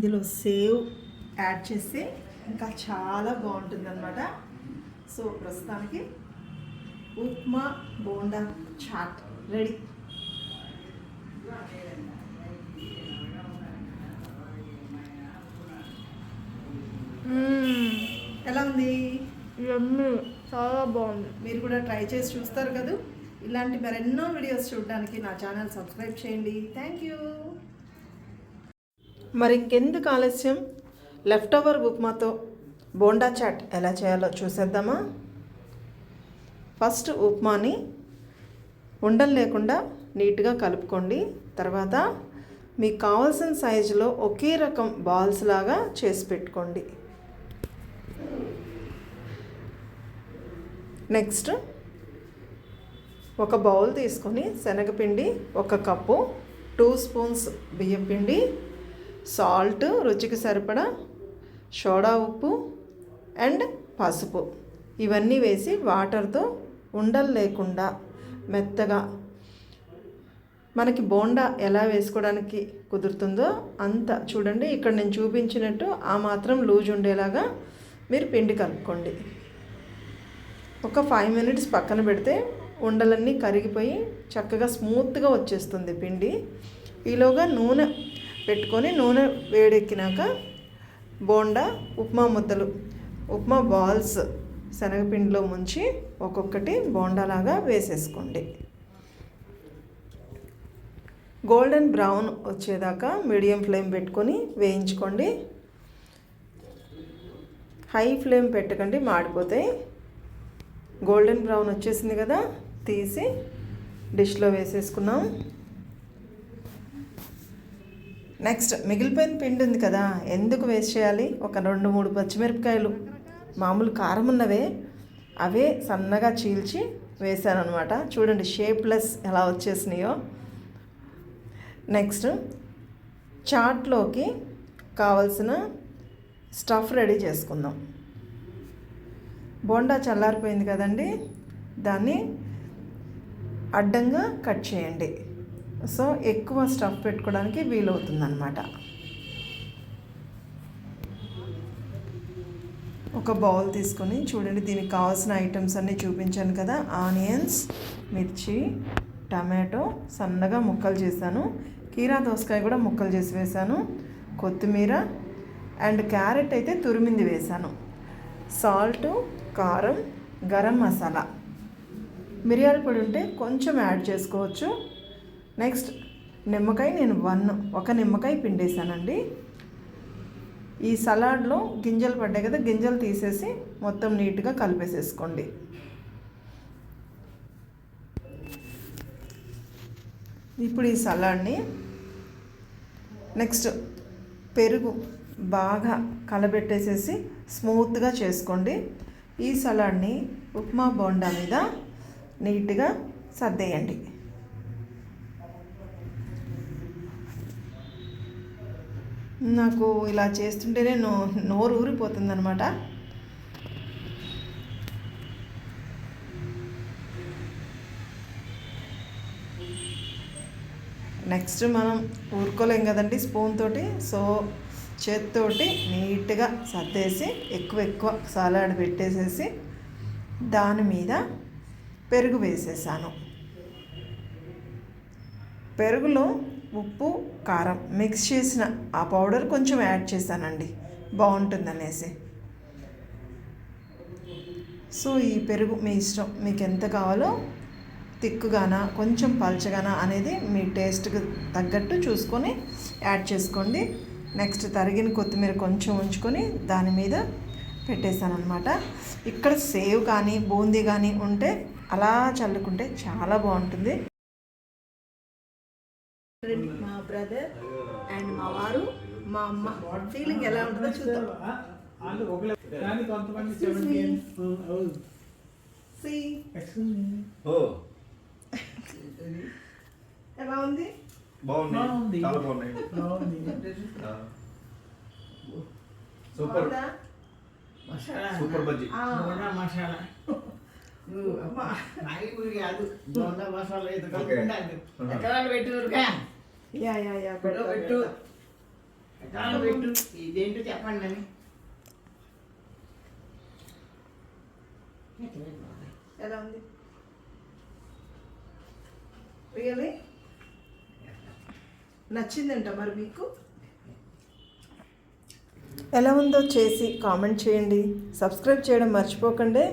ఇందులో save add చేస్తే ఇంకా చాలా బాగుంటుంది అనమాట సో ప్రస్తుతానికి ఉప్మా బోండా చాట్ రెడీ. ఎలా ఉంది? చాలా బాగుంది. మీరు కూడా ట్రై చేసి చూస్తారు కదా. ఇలాంటి మరెన్నో వీడియోస్ చూడడానికి నా ఛానల్ సబ్స్క్రైబ్ చేయండి. Thank you. మరి ఇంకెందుకు ఆలస్యం? లెఫ్ట్ ఓవర్ ఉప్మాతో బోండా చాట్ ఎలా చేయాలో చూసేద్దామా? ఫస్ట్ ఉప్మాని ఉండలు లేకుండా నీట్గా కలుపుకోండి. తర్వాత మీకు కావాల్సిన సైజులో ఒకే రకం బాల్స్ లాగా చేసి పెట్టుకోండి. నెక్స్ట్ ఒక బౌల్ తీసుకొని శనగపిండి ఒక కప్పు టూ స్పూన్స్ బియ్యం పిండి సాల్ట్ రుచికి సరిపడా సోడా ఉప్పు అండ్ పసుపు. ఇవన్నీ వేసి వాటర్తో ఉండలు లేకుండా మెత్తగా మనకి బోండా ఎలా వేసుకోవడానికి కుదురుతుందో అంత చూడండి. ఇక్కడ నేను చూపించినట్టు ఆ మాత్రం లూజ్ ఉండేలాగా మీరు పిండి కలుపుకోండి. ఒక ఫైవ్ మినిట్స్ పక్కన పెడితే ఉండలన్నీ కరిగిపోయి చక్కగా స్మూత్గా వచ్చేస్తుంది పిండి. ఈలోగా నూనె పెట్టుకొని నూనె వేడెక్కినాక బోండా ఉప్మా ముద్దలు ఉప్మా బాల్స్ శనగపిండిలో ముంచి ఒక్కొక్కటి బోండాలాగా వేసేసుకోండి. గోల్డెన్ బ్రౌన్ వచ్చేదాకా మీడియం ఫ్లేమ్ పెట్టుకొని వేయించుకోండి. హై ఫ్లేమ్ పెట్టకండి మాడిపోతాయి గోల్డెన్ బ్రౌన్ వచ్చేసింది కదా తీసి డిష్లో వేసేసుకున్నాం. నెక్స్ట్ మిగిలిపోయిన పిండి ఉంది కదా ఎందుకు వేస్ట్ చేయాలి? ఒక రెండు మూడు పచ్చిమిరపకాయలు. మామూలు కారం ఉన్నవే అవే సన్నగా చీల్చి వేసాను అనమాట చూడండి షేప్లెస్ ఎలా వచ్చేసినాయో. నెక్స్ట్ చాట్లోకి కావలసిన స్టఫ్ రెడీ చేసుకుందాం. బోండా చల్లారిపోయింది కదండి దాన్ని అడ్డంగా కట్ చేయండి. సో ఎక్కువ స్టఫ్ పెట్టుకోవడానికి వీలవుతుందన్నమాట. ఒక బౌల్ తీసుకొని చూడండి దీనికి కావాల్సిన ఐటమ్స్ అన్నీ చూపించాను కదా. ఆనియన్స్ మిర్చి టమాటో సన్నగా ముక్కలు చేశాను. కీరా దోసకాయ కూడా ముక్కలు చేసి వేశాను. కొత్తిమీర అండ్ క్యారెట్ అయితే తురిమింది వేశాను. సాల్ట్ కారం గరం మసాలా. మిరియాల పొడి ఉంటే కొంచెం యాడ్ చేసుకోవచ్చు. నెక్స్ట్ నిమ్మకాయ నేను వన్ ఒక నిమ్మకాయ పిండేశానండి. ఈ సలాడ్లో గింజలు పడ్డాయి కదా గింజలు తీసేసి మొత్తం నీట్గా కలిపేసేసుకోండి. ఇప్పుడు ఈ సలాడ్ని నెక్స్ట్ పెరుగు బాగా కలబెట్టేసేసి స్మూత్గా చేసుకోండి. ఈ సలాడ్ని ఉప్మా బోండా మీద నీట్గా సర్దేయండి. నాకు ఇలా చేస్తుంటేనే నో నోరు ఊరిపోతుంది అనమాట నెక్స్ట్ మనం ఊరుకోలేం కదండి స్పూన్ తోటి. సో చేత్తోటి నీట్గా సర్దేసి ఎక్కువ ఎక్కువ సలాడ్ పెట్టేసేసి దాని మీద పెరుగు వేసేసాను. పెరుగులో ఉప్పు కారం మిక్స్ చేసిన ఆ పౌడర్ కొంచెం యాడ్ చేశానండి. బాగుంటుందనేసి. సో ఈ పెరుగు మీ ఇష్టం. మీకు ఎంత కావాలో తిక్కుగానా కొంచెం పల్చగానా అనేది మీ టేస్ట్కి తగ్గట్టు చూసుకొని యాడ్ చేసుకోండి. నెక్స్ట్ తరిగిన కొత్తిమీర కొంచెం ఉంచుకొని దాని మీద పెట్టేశాను అనమాట ఇక్కడ సేవ్ కానీ బూందీ కానీ ఉంటే అలా చల్లుకుంటే చాలా బాగుంటుంది. మా బ్రదర్ అండ్ మా వారు మా అమ్మ. ఫీలింగ్ ఎలా ఉంటుందో చూద్దాం. కొంతమంది సెవెంటీన్ See, ఓ. ఎలా ఉంది? బాగుంది. బాగుంది. చాలా బాగున్నాయి. ఆ. సూపర్. సూపర్ బజ్జీ. మసాలా? నాయకుడు కాదు. బోండా మసాలా? ఇది. యా యా యా పెట్టు. పెట్టు. ఇదేంటో చెప్పండి అని ఎలా ఉంది? రియలీ నచ్చిందంట మరి మీకు? ఎలా ఉందో చేసి కామెంట్ చేయండి. సబ్స్క్రైబ్ చేయడం మర్చిపోకండి.